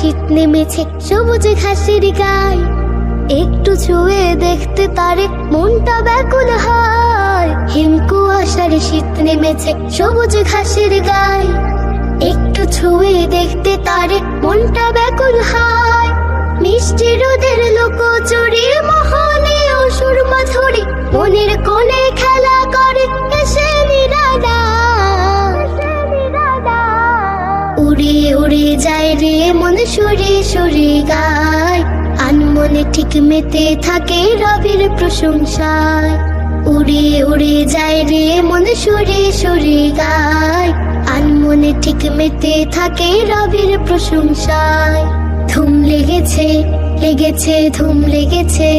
শীত নেমেছে, সবুজ ঘাসের গায়ে। একটু ছুঁয়ে দেখতে তারে মনটা ব্যাকুল হয়। শীত নেমেছে, সবুজ ঘাসের গায়ে। একটু ছুঁয়ে দেখতে তারে মনটা ব্যাকুল হয়। মিষ্টি রোদের লোক চুরি মহলে অসুর মাধুরী, মনের কোণে উড়ে উড়ে যায় রে মন সুরে সুরে গায়। আনমনে ঠিক মেতে থাকে রবির প্রশংসায়। উড়ে উড়ে যায় রে মন সুরে সুরে গায়। আনমনে ঠিক মেতে থাকে রবির প্রশংসায়। ধুম লেগেছে লেগেছে, ধুম লেগেছে।